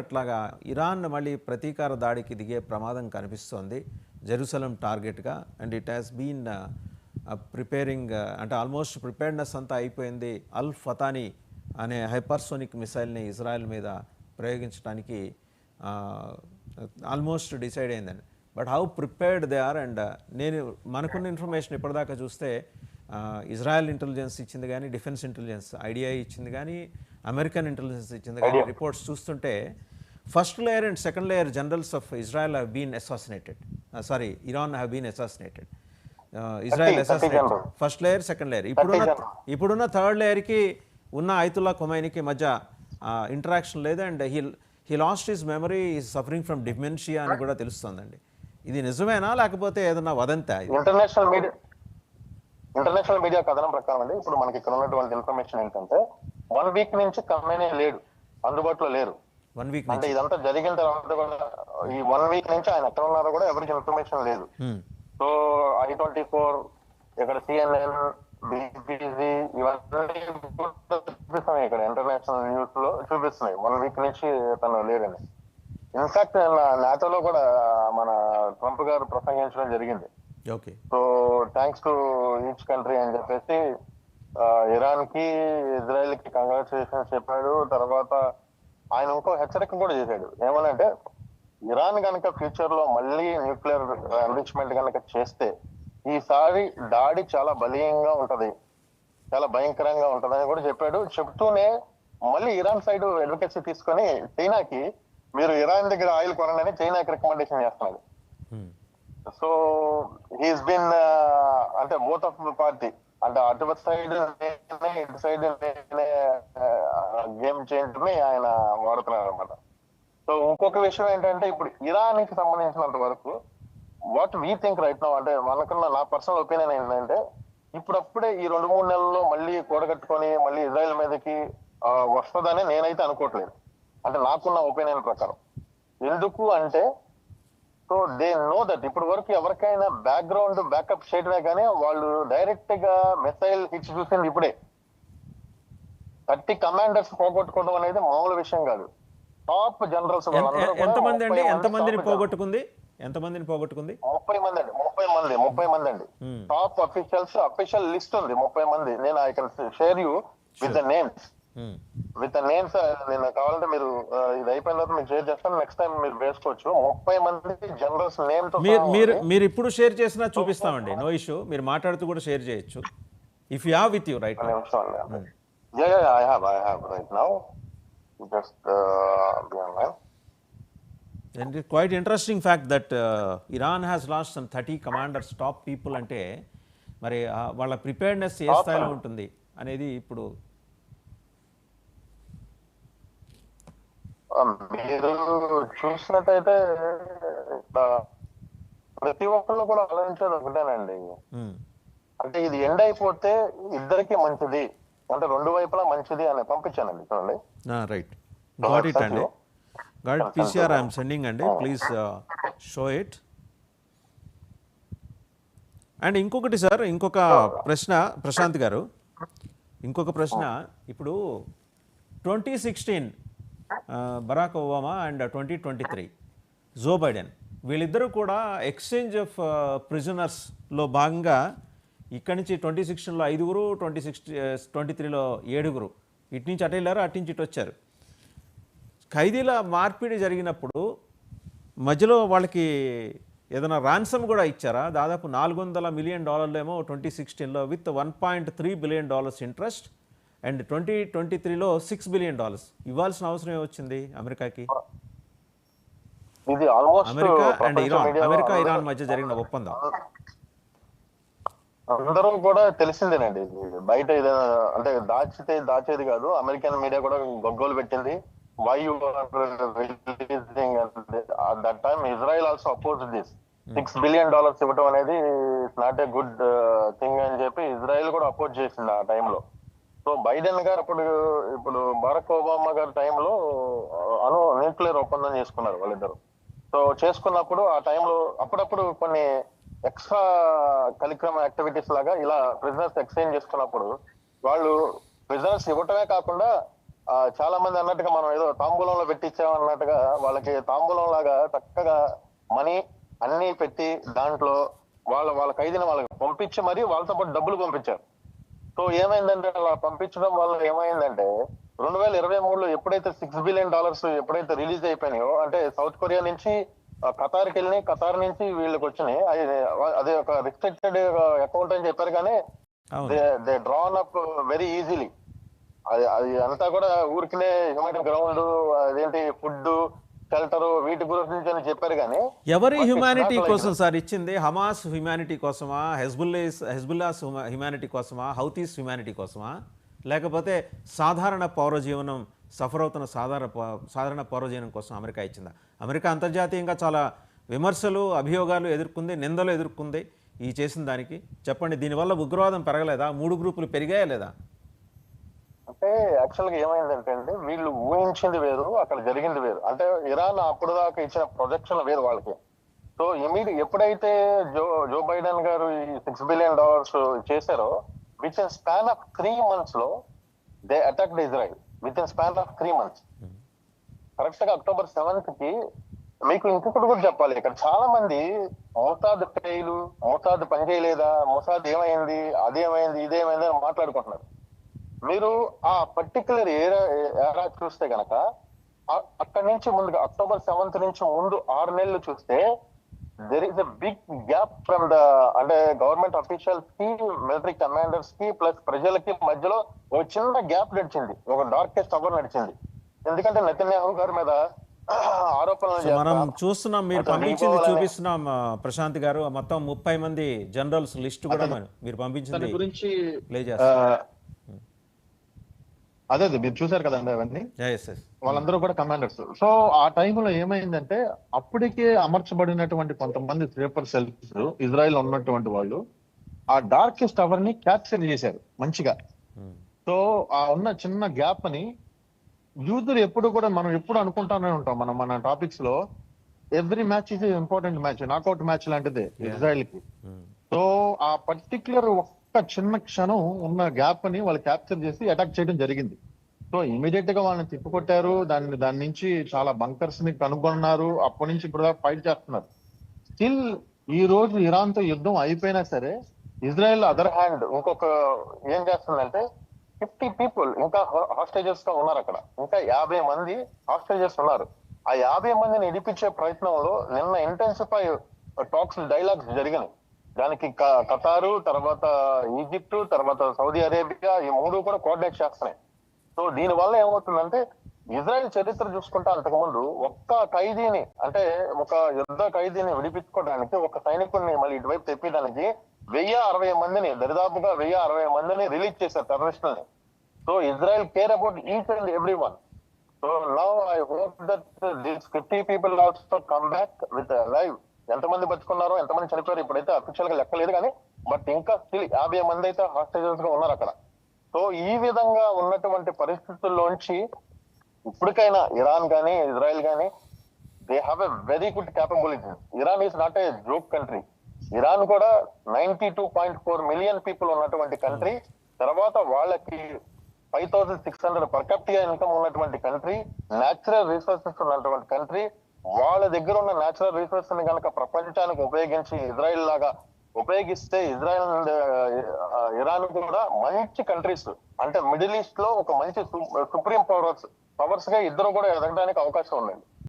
అట్లాగా ఇరాన్ మళ్ళీ ప్రతీకార దాడికి దిగే ప్రమాదం కనిపిస్తోంది. జెరూసలం టార్గెట్గా and it has been preparing అంటే ఆల్మోస్ట్ ప్రిపేర్నెస్ అంతా అయిపోయింది. అల్ ఫతానీ అనే హైపర్సోనిక్ మిసైల్ని ఇజ్రాయెల్ మీద ప్రయోగించడానికి ఆల్మోస్ట్ డిసైడ్ అయిందండి but how prepared they are and నేను మనకున్న ఇన్ఫర్మేషన్ ఇప్పటిదాకా చూస్తే ఇజ్రాయెల్ ఇంటెలిజెన్స్ ఇచ్చింది కానీ డిఫెన్స్ ఇంటెలిజెన్స్ ఐడియా ఇచ్చింది కానీ అమెరికన్ ఇంటెలిజెన్స్ ఇచ్చింది కానీ రిపోర్ట్స్ చూస్తుంటే first layer and second layer generals of Israel have been assassinated sorry Iran have been assassinated Israel assassinated first layer second layer ఇప్పుడున్న ఇప్పుడున్న థర్డ్ లేయర్కి ఉన్న ఐతుల్లా కొమైనికి మధ్య ఇంటరాక్షన్ లేదు and he he lost his memory is suffering from dementia అని కూడా తెలుస్తుందండి. ఇది నిజమేనా లేకపోతే ఏదన్నా వదంతా ఇంటర్నేషనల్ మీడియా ఇంటర్నేషనల్ మీడియా కథనం ప్రకారం అండి ఇప్పుడు మనకి ఇక్కడ ఉన్నటువంటి ఇన్ఫర్మేషన్ ఏంటంటే వన్ వీక్ నుంచి కమ్మేనే లేడు అందుబాటులో లేరు. వన్ వీక్ అంటే ఇదంతా జరిగిన తర్వాత కూడా ఈ వన్ వీక్ నుంచి ఆయన ఎక్కడ ఉన్నారో కూడా ఎవరికి ఇన్ఫర్మేషన్ లేదు. సో ఐ ట్వంటీ ఫోర్ ఇక్కడ సిఎన్ఎన్ బీబీసీ ఇవన్నీ చూపిస్తున్నాయి ఇక్కడ ఇంటర్నేషనల్ న్యూస్లో చూపిస్తున్నాయి. వన్ వీక్ నుంచి తను లేరని ఇన్ఫాక్ట్ నాటోలో కూడా మన ట్రంప్ గారు ప్రసంగించడం జరిగింది. Okay. So thanks to each country అని చెప్పేసి ఇరాన్కి ఇజ్రాయెల్కి కంగ్రాచులేషన్స్ చెప్పాడు. తర్వాత ఆయన ఇంకో హెచ్చరిక కూడా చేశాడు. ఏమనంటే ఇరాన్ కనుక ఫ్యూచర్లో మళ్ళీ న్యూక్లియర్ ఎన్రిచ్మెంట్ కనుక చేస్తే ఈసారి దాడి చాలా బలీయంగా ఉంటది. చాలా భయంకరంగా ఉంటదని కూడా చెప్పాడు. చెప్తూనే మళ్ళీ ఇరాన్ సైడ్ అడ్వకేసీ తీసుకొని చైనాకి మీరు ఇరాన్ దగ్గర ఆయిల్ కొనండి అని చైనాకి రికమెండేషన్ చేస్తున్నాడు. సో హీస్ బిన్ అంటే బోత్ ఆఫ్ పార్టీ అంటే అటు సైడ్ ఇటు సైడ్ గేమ్ చేంజ్ని ఆయన వాడుతున్నారు అనమాట సో ఇంకొక విషయం ఏంటంటే ఇప్పుడు ఇరాన్కి సంబంధించినంత వరకు what we think right no అంటే మనకున్న నా పర్సనల్ ఒపీనియన్ ఏంటంటే ఇప్పుడప్పుడే ఈ రెండు మూడు నెలల్లో మళ్ళీ కూడగట్టుకొని మళ్ళీ ఇజ్రాయెల్ మీదకి వస్తుందని నేనైతే అనుకోవట్లేదు. అంటే నాకున్న ఒపీనియన్ ప్రకారం. ఎందుకు అంటే సో దే నో దట్ ఇప్పుడు వరకు ఎవరికైనా బ్యాక్గ్రౌండ్ బ్యాకప్ చేయడమే కానీ వాళ్ళు డైరెక్ట్గా మిసైల్ హిట్స్ చూసింది ఇప్పుడే. థర్టీ కమాండర్స్ పోగొట్టుకోవడం అనేది మామూలు విషయం కాదు. టాప్ జనరల్స్ ఎంతమంది అండి? ఎంతమందిని పోగొట్టుకుంది? ఎంతమందిని పోగొట్టుకుంది? ముప్పై మంది అండి. ముప్పై మంది ముప్పై మంది అండి. టాప్ అఫీషియల్స్ అఫీషియల్ లిస్ట్ ఉంది. ముప్పై మంది. నేను I can share you with the names. With the names నేను కావాలంటే మీరు ఇది అయిపోయిన తర్వాత మీకు షేర్ చేస్తాను. నెక్స్ట్ టైం మీరు వేసుకోవచ్చు. ముప్పై మంది జనరల్స్ నేమ్తో మీరు మీరు ఇప్పుడు షేర్ చేసినా చూపిస్తామండి. నో ఇష్యూ మీరు మాట్లాడుతూ కూడా షేర్ చేయొచ్చు. If you have with you right yeah yeah I have I have right now just be online and quite interesting fact that Iran has lost some thirty commanders top people అంటే మరి వాళ్ళ preparedness ఏ స్థాయిలో ఉంటుంది అనేది ఇప్పుడు మీరు చూసినట్టయితే ప్రతి ఒక్కళ్ళు కూడా ఆలోచించేది ఒకటేనండి. అంటే ఇది ఎండ్ అయిపోతే ఇద్దరికి మంచిది. అంటే రెండు వైపులా మంచిది అని పంపించానండి చూడండి. రైట్. గాట్ ఇట్ అండి. గాట్ పీసీఆర్ ఐఎమ్ సెండింగ్ అండి. ప్లీజ్ షో ఇట్ అండ్ ఇంకొకటి సార్ ఇంకొక ప్రశ్న ప్రశాంత్ గారు. ఇంకొక ప్రశ్న ఇప్పుడు twenty sixteen Barack Obama and twenty twenty three. Joe Biden. వీళ్ళిద్దరూ కూడా ఎక్స్చేంజ్ ఆఫ్ ప్రిజనర్స్లో భాగంగా ఇక్కడి నుంచి ట్వంటీ సిక్స్టీన్లో ఐదుగురు ట్వంటీ సిక్స్టీ ట్వంటీ త్రీలో ఏడుగురు. ఇటు నుంచి అటు వెళ్ళారు అటు నుంచి ఇటు వచ్చారు. ఖైదీల మార్పిడి జరిగినప్పుడు మధ్యలో వాళ్ళకి ఏదైనా రాన్సమ్ కూడా ఇచ్చారా? దాదాపు నాలుగు వందల మిలియన్ డాలర్లు ఏమో ట్వంటీ సిక్స్టీన్లో with one point three billion dollars interest. And twenty twenty త్రీలో సిక్స్ బిలియన్ డాలర్స్. ఇవ్వాల్సిన అవసరం ఏమొచ్చింది అమెరికాకి? ఇది almost America and Iran. America Iran మధ్య జరిగిన ఒప్పందం. అందరూ కూడా తెలిసిందేనండి. బయట ఏదైనా అంటే దాచితే దాచేది కాదు. అమెరికన్ మీడియా కూడా గొగ్గోలు పెట్టింది. Why that time Israel also oppose this six billion dollars ఇవ్వడం అనేది నాట్ ఏ గుడ్ థింగ్ అని చెప్పి ఇజ్రాయెల్ కూడా అపోజ్ చేసింది ఆ టైంలో సో బైడెన్ గారు అప్పుడు ఇప్పుడు బరాక్ ఒబామా గారి టైంలో అను న్యూక్లియర్ ఒప్పందం చేసుకున్నారు వాళ్ళిద్దరు. సో చేసుకున్నప్పుడు ఆ టైంలో అప్పుడప్పుడు కొన్ని ఎక్స్ట్రా కలిక్రమ యాక్టివిటీస్ లాగా ఇలా ప్రిజనర్స్ ఎక్స్చేంజ్ చేసుకున్నప్పుడు వాళ్ళు ప్రిజనర్స్ ఇవ్వటమే కాకుండా చాలా మంది అన్నట్టుగా మనం ఏదో తాంబూలంలో పెట్టించాం అన్నట్టుగా వాళ్ళకి తాంబూలం లాగా చక్కగా మనీ అన్ని పెట్టి దాంట్లో వాళ్ళ వాళ్ళ ఖైదీని వాళ్ళకి పంపించి మరి వాళ్ళతో పాటు డబ్బులు పంపించారు. సో ఏమైందంటే అలా పంపించడం వల్ల ఏమైందంటే రెండు వేల ఇరవై మూడులో ఎప్పుడైతే సిక్స్ బిలియన్ డాలర్స్ ఎప్పుడైతే రిలీజ్ అయిపోయినాయో అంటే సౌత్ కొరియా నుంచి ఖతార్కి వెళ్ళినాయి. ఖతార్ నుంచి వీళ్ళకి వచ్చినాయి. అది అదే ఒక రిస్ట్రిక్టెడ్ అకౌంట్ అని చెప్పారు కానీ they drawn up very easily అది అది అంతా కూడా ఊరికినే హ్యూమన్ గ్రౌండ్ అదేంటి ఫుడ్ షెల్టర్ వీటి గురించి అని చెప్పారు కానీ ఎవరి హ్యుమానిటీ కోసం సార్ ఇచ్చింది? హమాస్ హ్యుమానిటీ కోసమా? హెజ్బుల్లేస్ హెజ్బుల్లాస్ హ్యుమానిటీ కోసమా? హౌతీస్ హ్యుమానిటీ కోసమా? లేకపోతే సాధారణ పౌర జీవనం సఫర్ అవుతున్న సాధారణ సాధారణ పౌర జీవనం కోసం అమెరికా ఇచ్చిందా? అమెరికా అంతర్జాతీయంగా చాలా విమర్శలు అభియోగాలు ఎదుర్కొంది నిందలు ఎదుర్కొంది ఈ చేసిన దానికి. చెప్పండి దీనివల్ల ఉగ్రవాదం పెరగలేదా? మూడు గ్రూపులు పెరిగాయా లేదా? అంటే యాక్చువల్గా ఏమైందంటే అండి వీళ్ళు ఊహించింది వేరు అక్కడ జరిగింది వేరు. అంటే ఇరాన్ అప్పుడు దాకా ఇచ్చిన ప్రొజెక్షన్ వేరు వాళ్ళకి. సో ఇమీడియట్ ఎప్పుడైతే జో జో బైడెన్ గారు ఈ సిక్స్ బిలియన్ డాలర్స్ చేశారో within span of three మంత్స్లో they attack Israel within span of three months కరెక్ట్గా అక్టోబర్ సెవెంత్కి మీకు ఇంకొకటి కూడా చెప్పాలి. ఇక్కడ చాలా మంది మోసాద్ ఫెయిల్ మోసాద్ పనిచేయలేదా మోసాద్ ఏమైంది అదేమైంది ఇదేమైంది అని మాట్లాడుకుంటున్నారు. మీరు ఆ పర్టికులర్ ఏరియా ఏరా చూస్తే గనక అక్కడి నుంచి ముందుగా అక్టోబర్ సెవెంత్ నుంచి ముందు ఆరు నెలలు చూస్తే there is a big gap from the అంటే గవర్నమెంట్ అఫీషియల్స్కి మిలిటరీ కమాండర్స్కి ప్లస్ ప్రజలకి మధ్యలో ఒక చిన్న గ్యాప్ నడిచింది. ఒక డార్కెస్ట్ అవర్ నడిచింది. ఎందుకంటే నెతన్యాహు గారి మీద మనం చేస్తా- చూస్తున్నాం మీరు పంపించింది చూపిస్తున్నాం ప్రశాంత్ గారు. మొత్తం ముప్పై మంది జనరల్స్ లిస్ట్ కూడా మీరు పంపించింది గురించి ప్లే ఆ, చేస్తాం అదే అదే మీరు చూసారు కదండి అవన్నీ? వాళ్ళందరూ కూడా కమాండర్స్ సో ఆ టైంలో ఏమైందంటే అప్పటికే అమర్చబడినటువంటి కొంతమంది స్లీపర్ సెల్స్ ఇజ్రాయెల్ ఉన్నటువంటి వాళ్ళు ఆ డార్కెస్ట్ అవర్ని క్యాప్చర్ చేశారు మంచిగా. సో ఆ ఉన్న చిన్న గ్యాప్ అని యూదులు ఎప్పుడు కూడా మనం ఎప్పుడు అనుకుంటానే ఉంటాం. మనం మన టాపిక్స్లో every match is important match knockout match లాంటిదే ఇజ్రాయెల్కి. సో ఆ పర్టికులర్ ఒక్క చిన్న క్షణం ఉన్న గ్యాప్ని వాళ్ళు క్యాప్చర్ చేసి అటాక్ చేయడం జరిగింది. సో ఇమీడియట్గా వాళ్ళని తిప్పికొట్టారు. దాన్ని దాని నుంచి చాలా బంకర్స్ని కనుగొన్నారు. అప్పటి నుంచి ఇప్పుడు ఫైట్ చేస్తున్నారు. స్టిల్ ఈ రోజు ఇరాన్తో యుద్ధం అయిపోయినా సరే ఇజ్రాయెల్ అదర్ హ్యాండ్ ఇంకొక ఏం చేస్తుందంటే ఫిఫ్టీ పీపుల్ ఇంకా హాస్టేజెస్గా ఉన్నారు అక్కడ. ఇంకా యాభై మంది హాస్టేజెస్ ఉన్నారు. ఆ యాభై మందిని ఇడిపించే ప్రయత్నంలో నిన్న ఇంటెన్సిఫై టాక్స్ డైలాగ్స్ జరిగినాయి. దానికి కతారు ఖతారు తర్వాత ఈజిప్ట్ తర్వాత సౌదీ అరేబియా ఈ మూడు కూడా కోఆర్డినేట్ చేస్తున్నాయి. సో దీని వల్ల ఏమవుతుందంటే ఇజ్రాయెల్ చరిత్ర చూసుకుంటే అంతకుముందు ఒక్క ఖైదీని అంటే ఒక యుద్ధ ఖైదీని విడిపించుకోవడానికి ఒక సైనికుడిని మళ్ళీ ఇటువైపు తెప్పడానికి వెయ్యి అరవై మందిని దరిదాపుగా వెయ్యి అరవై మందిని రిలీజ్ చేశారు టెర్రరిస్టులని so Israel care about each and every one so now I hope that this fifty people also come back with live ఎంతమంది బతుకున్నారో ఎంతమంది చనిపోయారు ఇప్పుడైతే అఫీషియల్గా లెక్కలేదు కానీ బట్ ఇంకా స్టిల్ యాభై మంది అయితే హాస్టేజెస్గా ఉన్నారు అక్కడ. సో ఈ విధంగా ఉన్నటువంటి పరిస్థితుల్లోంచి ఇప్పటికైనా ఇరాన్ కానీ ఇజ్రాయెల్ కానీ they have a very good capability Iran is not a joke country Iran కూడా ninety two point four million people ఉన్నటువంటి కంట్రీ తర్వాత వాళ్ళకి five thousand six hundred per capital income ఉన్నటువంటి కంట్రీ న్యాచురల్ రిసోర్సెస్ ఉన్నటువంటి country వాళ్ళ దగ్గర ఉన్న natural రిసోర్స్ని కనుక ప్రపంచానికి ఉపయోగించి ఇజ్రాయెల్ లాగా ఉపయోగిస్తే ఇజ్రాయెల్ ఇరాన్ కూడా మంచి కంట్రీస్ అంటే మిడిల్ ఈస్ట్లో ఒక మంచి సుప్రీం పవర్స్ పవర్స్గా ఇద్దరు కూడా ఎదగడానికి అవకాశం ఉందండి.